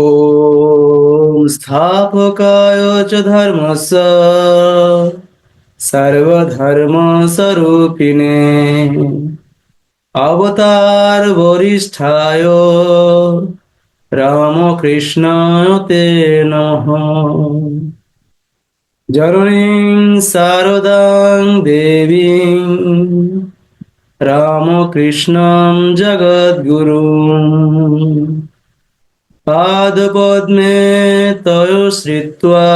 ॐ स्थापकाय च धर्मस्य सर्वधर्मस्वरूपिणे अवतार वरिष्ठाय रामकृष्णाय ते नमः जननीं शारदां देवीं পাদপদ্মে তয় শ্রিত্বা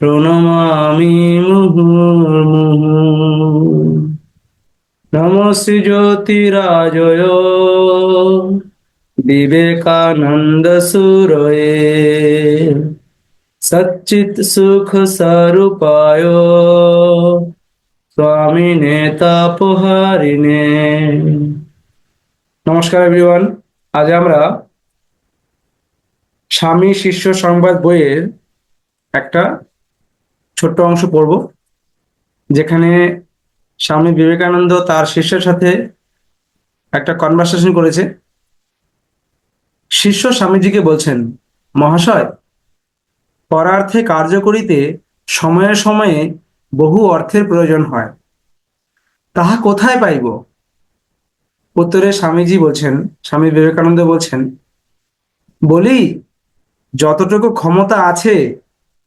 প্রণমামি মুহুর্মুহু নমস্তি জ্যোতিরাজয় বিবেকানন্দ সুরয়ে সচ্চিত সুখ সরূপায় স্বামী নেতা পোহারিনে নমস্কার এভরিওয়ান আজ আমরা স্বামী শিষ্য সংবাদ বইয়ের একটা ছোট্ট অংশ পড়ব, যেখানে স্বামী বিবেকানন্দ তার শিষ্যের সাথে একটা কনভারসেশন করেছে। শিষ্য স্বামীজিকে বলছেন, মহাশয়, পরার্থে কার্য করিতে সময়ে সময়ে বহু অর্থের প্রয়োজন হয়। তাহা কোথায় পাইব? উত্তরে স্বামীজি বলছেন, স্বামী বিবেকানন্দ বলছেন, বলি যতটুকু ক্ষমতা আছে,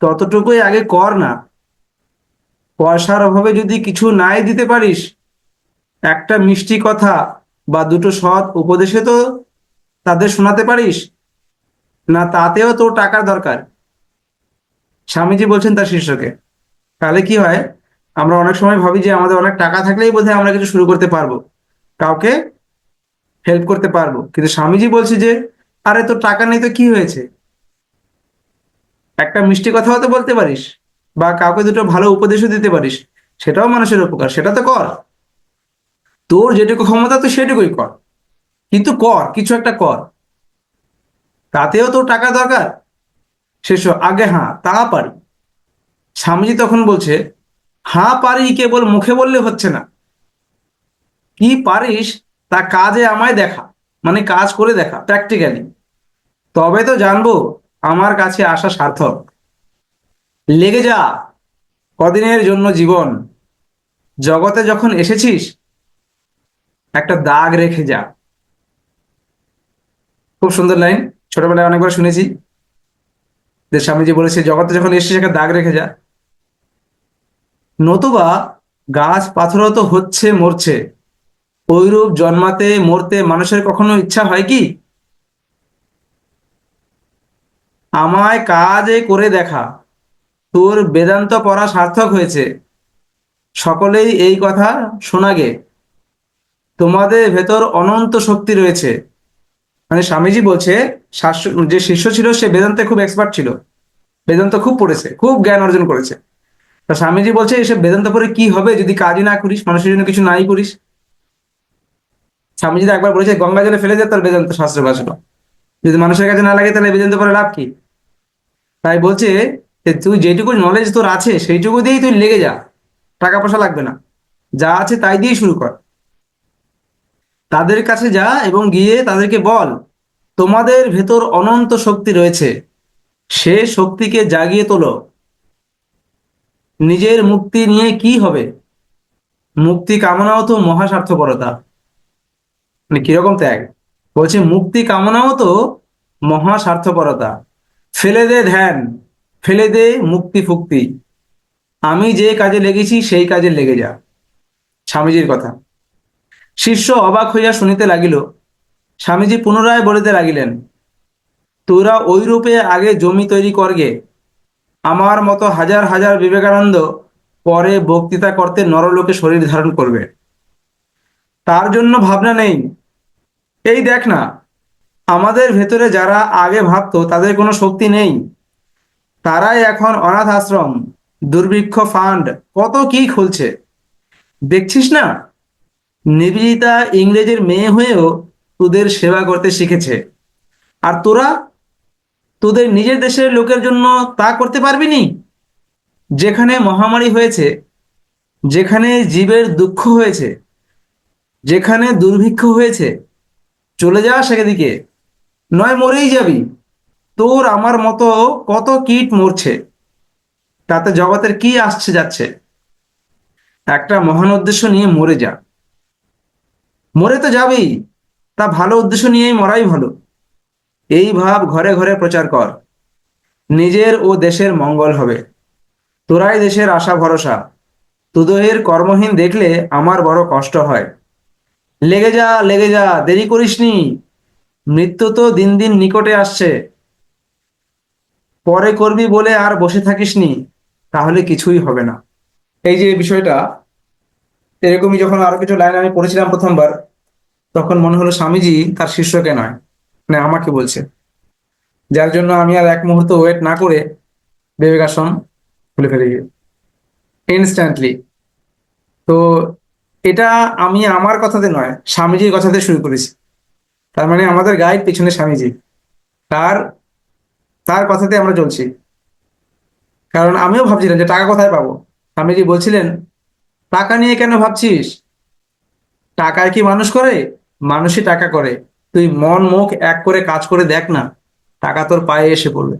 ততটুকুই আগে কর না। পয়সার অভাবে যদি কিছু নাই দিতে পারিস, একটা মিষ্টি কথা বা দুটো সৎ উপদেশে তো তাদের শোনাতে পারিস, না তাতেও তোর টাকার দরকার। স্বামীজি বলছেন তার শিষ্যকে, তাহলে কি হয়, আমরা অনেক সময় ভাবি যে আমাদের অনেক টাকা থাকলেই বোধহয় আমরা কিছু শুরু করতে পারব, কাউকে হেল্প করতে পারব। কিন্তু স্বামীজি বলছে যে, আরে তোর টাকা নেই তো কি হয়েছে? একটা মিষ্টি কথাও তো বলতে পারিস বা কাউকে দুটো ভালো উপদেশও দিতে পারিস, সেটাও মানুষের উপকার, সেটা তো কর। তোর যেটুকু ক্ষমতা তো সেটুকুই কর। কিন্তু কর, কিছু একটা কর। তাতেও তোর টাকা দরকার। শেষ আগে হ্যাঁ তা পারি। স্বামীজি তখন বলছে হ্যাঁ পারি কেবল মুখে বললে হচ্ছে না। কি পারিস তা কাজে আমায় দেখা মানে কাজ করে দেখা প্র্যাকটিক্যালি তবে তো জানব আমার কাছে আসা সার্থক। লেগে যা, কদিনের জন্য জীবন। জগতে যখন এসেছিস, একটা দাগ রেখে যা। খুব সুন্দর লাইন, ছোটবেলায় অনেকবার শুনেছি। যে স্বামীজি বলেছে, জগতে যখন এসেছিস, একটা দাগ রেখে যা। নতুবা গাছ পাথরও তো হচ্ছে মরছে। ওইরূপ জন্মাতে মরতে মানুষের কখনো ইচ্ছা হয় কি? আমায় কাজে করে দেখা। তোর বেদান্ত পড়া সার্থক হয়েছে। সকলেই এই কথা শোনাগে। তোমাদের ভেতর অনন্ত শক্তি রয়েছে। মানে স্বামীজি বলছে যে শিষ্য ছিল, সে বেদান্তে খুব এক্সপার্ট ছিল। বেদান্ত খুব পড়েছে, খুব জ্ঞান অর্জন করেছে। তা স্বামীজি বলছে, এসব বেদান্ত পরে কি হবে? যদি কাজই না করিস, মানুষের জন্য কিছু নাই করিস। স্বামীজি একবার বলেছে, গঙ্গা জলে ফেলে যায় তার বেদান্ত শাস্ত্র ভাষণ যদি মানুষের কাছে না লাগে তাহলে বেদান্ত পরে লাভ কি? তাই বলছে তুই যেটুকু নলেজ তোর আছে, সেইটুকু দিয়েই তুই লেগে যা। টাকা পয়সা লাগবে না। যা আছে তাই দিয়েই শুরু কর। তাদের কাছে যা এবং গিয়ে তাদেরকে বল, তোমাদের ভেতর অনন্ত শক্তি রয়েছে। সে শক্তিকে জাগিয়ে তোলো। নিজের মুক্তি নিয়ে কি হবে? মুক্তি কামনাও তো মহাস্বার্থপরতা মানে কীরকম ত্যাগ? বলছে, মুক্তি কামনাও তো মহাস্বার্থপরতা ফেলে দে ধ্যান, ফেলে দে মুক্তি ফুক্তি। আমি যে কাজে লেগেছি, সেই কাজে লেগে যা। স্বামীজির কথা। শিষ্য অবাক হইয়া শুনিতে লাগিল, স্বামীজি পুনরায় বলিতে লাগিলেন, তোরা ওই রূপে আগে জমি তৈরি করগে। আমার মতো হাজার হাজার বিবেকানন্দ পরে বক্তৃতা করতে নরলোকে শরীর ধারণ করবে। তার জন্য ভাবনা নেই এই দেখ না, আমাদের ভেতরে যারা আগে ভাবতো তাদের কোনো শক্তি নেই। তারাই এখন অনাথ আশ্রম, দুর্ভিক্ষ ফান্ড কত কি খুলছে। দেখছিস না? নিবেদিতা ইংরেজের মেয়ে হয়েও তোদের সেবা করতে শিখেছে। আর তোরা? তোদের নিজের দেশের লোকের জন্য তা করতে পারবি নি? যেখানে মহামারী হয়েছে, যেখানে জীবের দুঃখ হয়েছে, যেখানে দুর্ভিক্ষ হয়েছে চলে যা সেদিকে নয়, মরেই যাবি। তোর আমার মতো কত কীট মরছে। তাতে জগতের কি আসছে যাচ্ছে। একটা মহান উদ্দেশ্য নিয়ে মরে যা। মরে তো যাবেই। তা ভালো উদ্দেশ্য নিয়েই মরাই ভালো। এই ভাব ঘরে ঘরে প্রচার কর। নিজের ও দেশের মঙ্গল হবে। তোরাই দেশের আশা ভরসা। তুদয়ের কর্মহীন দেখলে আমার বড় কষ্ট হয়। লেগে যা লেগে যা, দেরি করিসনি। মৃত্যু তো দিন দিন নিকটে আসছে। পরে করবি বলে আর বসে থাকিসনি, তাহলে কিছুই হবে না। এই যে বিষয়টা, এরকমই যখন আরও কিছু লাইন আমি পড়েছিলাম প্রথমবার, তখন মনে হলো স্বামীজি তার শিষ্যকে নয় মানে আমাকে বলছে। যার জন্য আমি আর এক মুহূর্ত ওয়েট না করে বিবেকাসন খুলে ফেলে ইনস্ট্যান্টলি তো এটা আমি আমার কথাতে নয়, স্বামীজির কথাতে শুরু করেছি। তার মানে আমাদের গাইড পিছনে স্বামীজি। তার তার কথাতে আমরা চলছি। কারণ আমিও ভাবছিলাম যে টাকা কোথায় পাবো? স্বামীজি বলছিলেন, টাকা নিয়ে কেন ভাবছিস? টাকায় কি মানুষ করে? মানুষই টাকা করে। তুই মন মুখ এক করে কাজ করে দেখ না। টাকা তোর পায়ে এসে পড়বে।